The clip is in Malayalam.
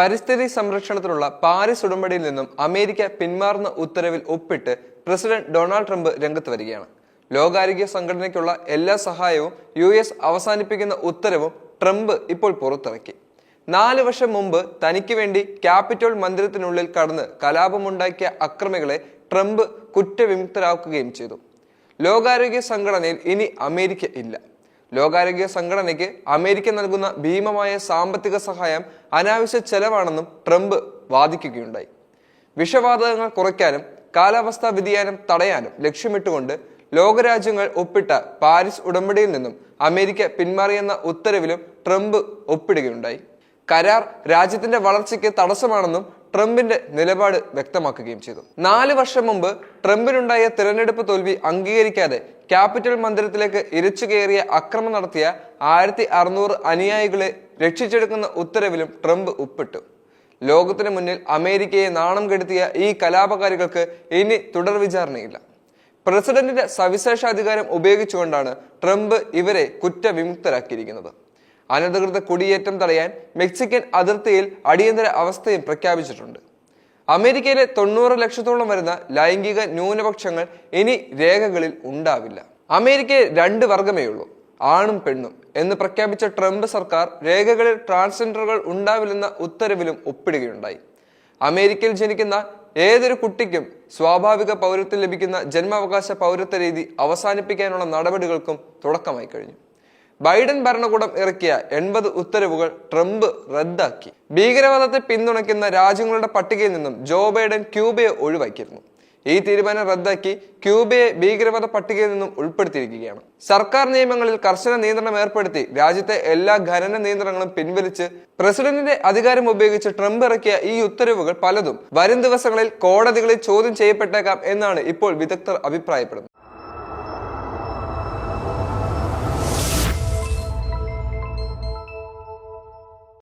പരിസ്ഥിതി സംരക്ഷണത്തിനുള്ള പാരീസ് ഉടമ്പടിയിൽ നിന്നും അമേരിക്ക പിന്മാറുന്ന ഉത്തരവിൽ ഒപ്പിട്ട് പ്രസിഡന്റ് ഡൊണാൾഡ് ട്രംപ് രംഗത്ത് വരികയാണ്. ലോകാരോഗ്യ സംഘടനയ്ക്കുള്ള എല്ലാ സഹായവും യു എസ് അവസാനിപ്പിക്കുന്ന ഉത്തരവും ട്രംപ് ഇപ്പോൾ പുറത്തിറക്കി. നാല് വർഷം മുമ്പ് തനിക്ക് വേണ്ടി ക്യാപിറ്റോൾ മന്ദിരത്തിനുള്ളിൽ കടന്ന് കലാപമുണ്ടാക്കിയ അക്രമികളെ ട്രംപ് കുറ്റവിമുക്തരാക്കുകയും ചെയ്തു. ലോകാരോഗ്യ സംഘടനയിൽ ഇനി അമേരിക്ക ഇല്ല. ലോകാരോഗ്യ സംഘടനയ്ക്ക് അമേരിക്ക നൽകുന്ന ഭീമമായ സാമ്പത്തിക സഹായം അനാവശ്യ ചെലവാണെന്നും ട്രംപ് വാദിക്കുകയുണ്ടായി. വിഷവാതകങ്ങൾ കുറയ്ക്കാനും കാലാവസ്ഥാ വ്യതിയാനം തടയാനും ലക്ഷ്യമിട്ടുകൊണ്ട് ലോകരാജ്യങ്ങൾ ഒപ്പിട്ട പാരീസ് ഉടമ്പടിയിൽ നിന്നും അമേരിക്ക പിന്മാറിയെന്ന ഉത്തരവിലും ട്രംപ് ഒപ്പിടുകയുണ്ടായി. കരാർ രാജ്യത്തിന്റെ വളർച്ചയ്ക്ക് തടസ്സമാണെന്നും ട്രംപിന്റെ നിലപാട് വ്യക്തമാക്കുകയും ചെയ്തു. നാല് വർഷം മുമ്പ് ട്രംപിനുണ്ടായ തിരഞ്ഞെടുപ്പ് തോൽവി അംഗീകരിക്കാതെ ക്യാപിറ്റൽ മന്ദിരത്തിലേക്ക് ഇരച്ചു കയറിയ അക്രമം നടത്തിയ ആയിരത്തി അറുന്നൂറ് അനുയായികളെ രക്ഷിച്ചെടുക്കുന്ന ഉത്തരവിലും ട്രംപ് ഒപ്പിട്ടു ലോകത്തിന് മുന്നിൽ അമേരിക്കയെ നാണം കെടുത്തിയ ഈ കലാപകാരികൾക്ക് ഇനി തുടർ വിചാരണയില്ല. പ്രസിഡന്റിന്റെ സവിശേഷാധികാരം ഉപയോഗിച്ചുകൊണ്ടാണ് ട്രംപ് ഇവരെ കുറ്റവിമുക്തരാക്കിയിരിക്കുന്നത്. അനധികൃത കുടിയേറ്റം തടയാൻ മെക്സിക്കൻ അതിർത്തിയിൽ അടിയന്തര അവസ്ഥയും പ്രഖ്യാപിച്ചിട്ടുണ്ട്. അമേരിക്കയിലെ തൊണ്ണൂറ് ലക്ഷത്തോളം വരുന്ന ലൈംഗിക ന്യൂനപക്ഷങ്ങൾ ഇനി രേഖകളിൽ ഉണ്ടാവില്ല. അമേരിക്കയിൽ രണ്ട് വർഗമേ ഉള്ളൂ ആണും പെണ്ണും എന്ന് പ്രഖ്യാപിച്ച ട്രംപ് സർക്കാർ രേഖകളിൽ ട്രാൻസ്ജെൻഡറുകൾ ഉണ്ടാവില്ലെന്ന ഉത്തരവിലും ഒപ്പിടുകയുണ്ടായി. അമേരിക്കയിൽ ജനിക്കുന്ന ഏതൊരു കുട്ടിക്കും സ്വാഭാവിക പൗരത്വം ലഭിക്കുന്ന ജന്മാവകാശ പൗരത്വ രീതി അവസാനിപ്പിക്കാനുള്ള നടപടികൾക്കും തുടക്കമായി കഴിഞ്ഞു. ബൈഡൻ ഭരണകൂടം ഇറക്കിയ എൺപത് ഉത്തരവുകൾ ട്രംപ് റദ്ദാക്കി. ഭീകരവാദത്തെ പിന്തുണയ്ക്കുന്ന രാജ്യങ്ങളുടെ പട്ടികയിൽ നിന്നും ജോ ബൈഡൻ ക്യൂബയെ ഒഴിവാക്കിയിരുന്നു. ഈ തീരുമാനം റദ്ദാക്കി ക്യൂബയെ ഭീകരവാദ പട്ടികയിൽ നിന്നും ഉൾപ്പെടുത്തിയിരിക്കുകയാണ്. സർക്കാർ നിയമങ്ങളിൽ കർശന നിയന്ത്രണം ഏർപ്പെടുത്തി രാജ്യത്തെ എല്ലാ ഖനന നിയന്ത്രണങ്ങളും പിൻവലിച്ച് പ്രസിഡന്റിന്റെ അധികാരം ഉപയോഗിച്ച് ട്രംപ് ഇറക്കിയ ഈ ഉത്തരവുകൾ പലതും വരും ദിവസങ്ങളിൽ കോടതികളിൽ ചോദ്യം ചെയ്യപ്പെട്ടേക്കാം എന്നാണ് ഇപ്പോൾ വിദഗ്ധർ അഭിപ്രായപ്പെടുന്നത്.